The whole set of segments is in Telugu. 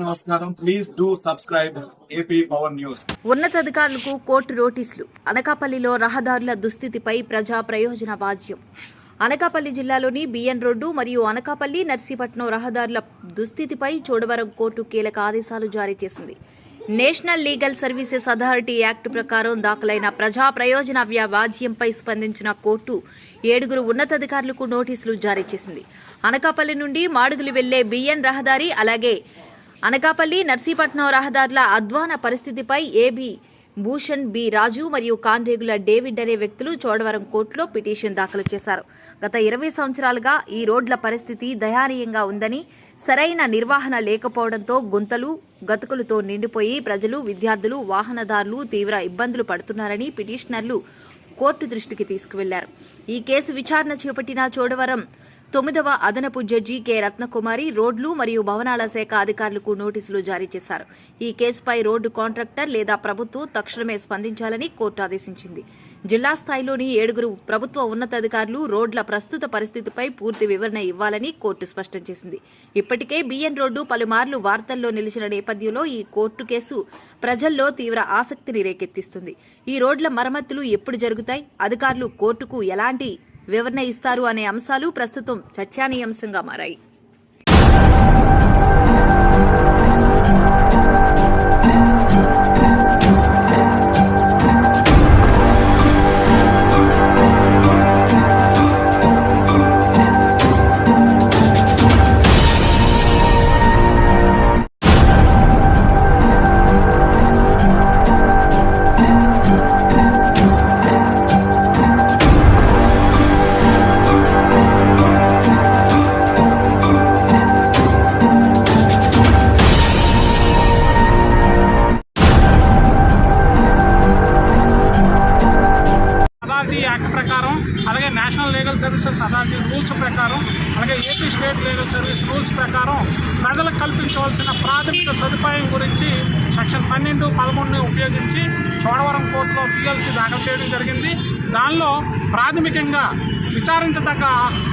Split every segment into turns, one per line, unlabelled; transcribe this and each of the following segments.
నమస్కారం. Please do subscribe AP power news
ఉన్నతాధికారులకు కోర్టు నోటీసులు. అనకాపల్లిలో రహదారుల దుస్థితిపై ప్రజా ప్రయోజన వాజ్యం అనకాపల్లి జిల్లాలోని బిఎన్ రోడ్డు మరియు అనకాపల్లి నర్సీపట్నం రహదారుల దుస్థితిపై చోడవరం కోర్టు కీలక ఆదేశాలు జారీ చేసింది. National legal services authority act ప్రకారం దాఖలైన ప్రజా ప్రయోజన వ్యా స్పందించిన కోర్టు ఏడుగురు ఉన్నతాధికారులకు నోటీసులు జారీ చేసింది. అనకాపల్లి నుండి మాడుగులు వెళ్ళే బిఎన్ రహదారి అలాగే అనకాపల్లి నర్సీపట్నం రహదారుల అధ్వాన పరిస్థితిపై ఏబీ భూషణ్ బి రాజు మరియు కాన్రేగుల డేవిడ్ అనే వ్యక్తులు చోడవరం కోర్టులో పిటిషన్ దాఖలు చేశారు. గత ఇరవై సంవత్సరాలుగా ఈ రోడ్ల పరిస్థితి దయనీయంగా ఉందని సరైన నిర్వహణ లేకపోవడంతో గుంతలు గతుకులతో నిండిపోయి ప్రజలు విద్యార్థులు వాహనదారులు తీవ్ర ఇబ్బందులు పడుతున్నారని పిటిషనర్లు కోర్టు దృష్టికి తీసుకువెళ్ళారు. ఈ కేసు విచారణ చేపట్టిన చోడవరం తొమ్మిదవ అదనపు జడ్జి కె. రత్నకుమారి రోడ్లు మరియు భవనాల శాఖ అధికారులకు నోటీసులు జారీ చేశారు. ఈ కేసుపై రోడ్డు కాంట్రాక్టర్ లేదా ప్రభుత్వం తక్షణమే స్పందించాలని కోర్టు ఆదేశించింది. జిల్లా స్థాయిలోని ఏడుగురు ప్రభుత్వ ఉన్నతాధికారులు రోడ్ల ప్రస్తుత పరిస్థితిపై పూర్తి వివరణ ఇవ్వాలని కోర్టు స్పష్టం చేసింది. ఇప్పటికే బిఎన్ రోడ్డు పలుమార్లు వార్తల్లో నిలిచిన నేపథ్యంలో ఈ కోర్టు కేసు ప్రజల్లో తీవ్ర ఆసక్తిని రేకెత్తిస్తుంది. ఈ రోడ్ల మరమ్మతులు ఎప్పుడు జరుగుతాయి? అధికారులు కోర్టుకు ఎలాంటి వివరణ ఇస్తారు అనే అంశాలు ప్రస్తుతం చర్చానీయాంశంగా మారాయి.
లీగల్ అథారిటీ రూల్స్ ప్రకారం అలాగే AP state legal service rules ప్రకారం ప్రజలకు కల్పించవలసిన ప్రాథమిక సదుపాయం గురించి సెక్షన్ పన్నెండు పదకొండుని ఉపయోగించి చోడవరం కోర్టులో పిఎల్సీ దాఖలు చేయడం జరిగింది. దానిలో ప్రాథమికంగా విచారించదగ్గ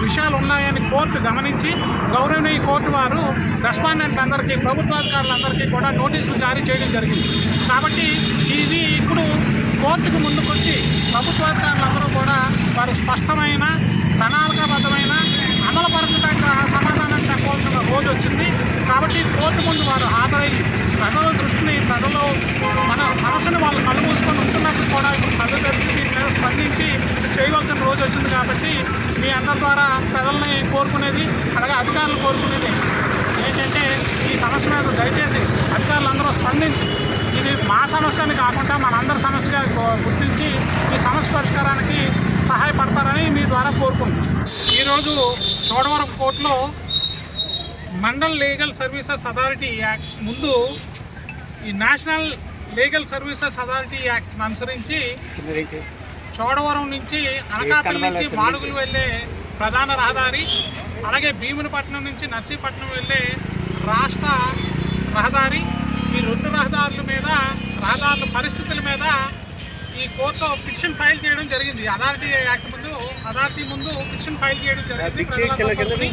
విషయాలు ఉన్నాయని కోర్టు గమనించి గౌరవనీయ కోర్టు వారు రెస్పాండెంట్ అందరికీ ప్రభుత్వాధికారులందరికీ కూడా నోటీసులు జారీ చేయడం జరిగింది. కాబట్టి ఇది ఇప్పుడు కోర్టుకు ముందుకొచ్చి ప్రభుత్వాధికారులందరూ కూడా వారు స్పష్టమైన ప్రణాళికాబద్ధమైన అమలుపరచదగ్గ సమాధానం చెప్పవలసిన రోజు వచ్చింది కాబట్టి కోర్టు ముందు వారు హాజరయ్యి ప్రజల దృష్టిని ప్రజలు మన సమస్యను వాళ్ళు కళ్ళు మూసుకొని ఉంటున్నప్పుడు కూడా ఇప్పుడు కళ్ళు తెరిచి దీని మీద స్పందించి చేయవలసిన రోజు వచ్చింది కాబట్టి మీ అందరి ద్వారా ప్రజల్ని కోరుకునేది అలాగే అధికారులు కోరుకునేది ఏంటంటే ఈ సమస్య మీద దయచేసి అధికారులందరూ స్పందించి ఇది మా సమస్యని కాకుండా మనందరి సమస్యగా గుర్తించి ఈ సమస్య పరిష్కారానికి సహాయపడతారని మీ ద్వారా కోరుకుంటున్నాం. ఈరోజు చోడవరం కోర్టులో mandal legal services authority act ముందు ఈ national legal services authority act అనుసరించి చోడవరం నుంచి అనకాపల్లి నుంచి మాడుగులు వెళ్ళే ప్రధాన రహదారి అలాగే భీమునిపట్నం నుంచి నర్సీపట్నం వెళ్ళే రాష్ట్ర రహదారి ఈ రెండు రహదారుల మీద రహదారుల పరిస్థితుల మీద ఈ కోర్టులో పిటిషన్ ఫైల్ చేయడం జరిగింది అథారిటీ యాక్ట్ ముందు అథారిటీ ముందు పిటిషన్ ఫైల్ చేయడం జరిగింది.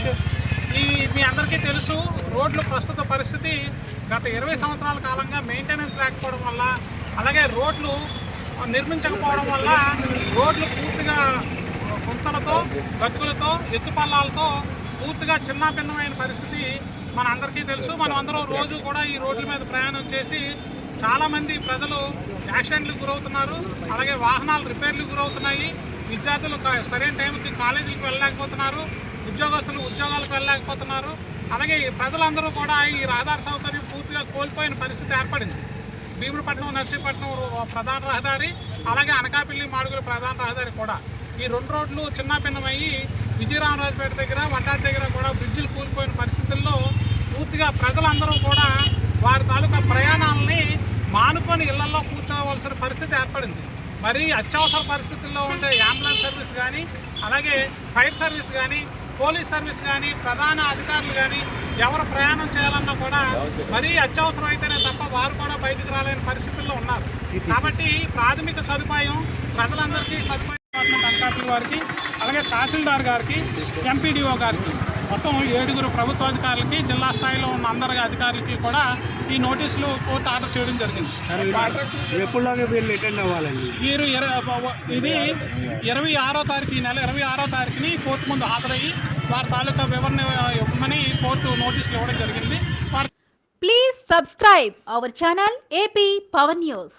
ఈ మీ అందరికీ తెలుసు రోడ్ల ప్రస్తుత పరిస్థితి గత ఇరవై సంవత్సరాల కాలంగా మెయింటెనెన్స్ లేకపోవడం వల్ల అలాగే రోడ్లు నిర్మించకపోవడం వల్ల రోడ్లు పూర్తిగా గుంతలతో గతుకులతో ఎత్తుపల్లాలతో పూర్తిగా చిన్నాభిన్నమైన పరిస్థితి మన అందరికీ తెలుసు. మనం అందరం రోజు కూడా ఈ రోడ్ల మీద ప్రయాణం చేసి చాలామంది ప్రజలు యాక్సిడెంట్లకు గురవుతున్నారు. అలాగే వాహనాలు రిపేర్లకు గురవుతున్నాయి. విద్యార్థులు సరైన టైంకి కాలేజీలకు వెళ్ళలేకపోతున్నారు. ఉద్యోగస్తులు ఉద్యోగాలకు వెళ్ళలేకపోతున్నారు. అలాగే ఈ ప్రజలందరూ కూడా ఈ రహదారి సౌకర్యం పూర్తిగా కోల్పోయిన పరిస్థితి ఏర్పడింది. భీములపట్నం నర్సీపట్నం ప్రధాన రహదారి అలాగే అనకాపల్లి మాడుగుల ప్రధాన రహదారి కూడా. ఈ రెండు రోడ్లు చిన్నపిన్నమయ్యి విజయరామరాజపేట దగ్గర వడ్డాది దగ్గర కూడా బ్రిడ్జిలు కూలిపోయిన పరిస్థితుల్లో పూర్తిగా ప్రజలందరూ కూడా వారి తాలూకా ప్రయాణాలని మానుకొని ఇళ్ళలో కూర్చోవలసిన పరిస్థితి ఏర్పడింది. మరి అత్యవసర పరిస్థితుల్లో ఉండే అంబులెన్స్ సర్వీస్ కానీ అలాగే ఫైర్ సర్వీస్ కానీ పోలీస్ సర్వీస్ కానీ ప్రధాన అధికారులు కానీ ఎవరు ప్రయాణం చేయాలన్నా కూడా మరీ అత్యవసరం అయితేనే తప్ప వారు కూడా బయటకు రాలేని పరిస్థితుల్లో ఉన్నారు. కాబట్టి ప్రాథమిక సదుపాయం ప్రజలందరికీ సదుపాయం వారికి అలాగే తహసీల్దార్ గారికి ఎంపీడీఓ గారికి మొత్తం ఏడుగురు ప్రభుత్వాధికారులకి జిల్లా స్థాయిలో ఉన్న అందరి అధికారులకి కూడా ఈ నోటీసులు కోర్టు ఆర్డర్ చేయడం జరిగింది.
ఎప్పుడులాగా వీళ్ళు అటెండ్ అవ్వాలండి?
వీరు ఇర- ఇది ఇరవై ఆరో తారీఖు ఈ నెల ఇరవై ఆరో తారీఖుని కోర్టు ముందు హాజరయ్యి వారి తాలూకా వివరణ ఇవ్వమని కోర్టు నోటీసులు ఇవ్వడం జరిగింది. వారి
Please subscribe our channel AP Power News.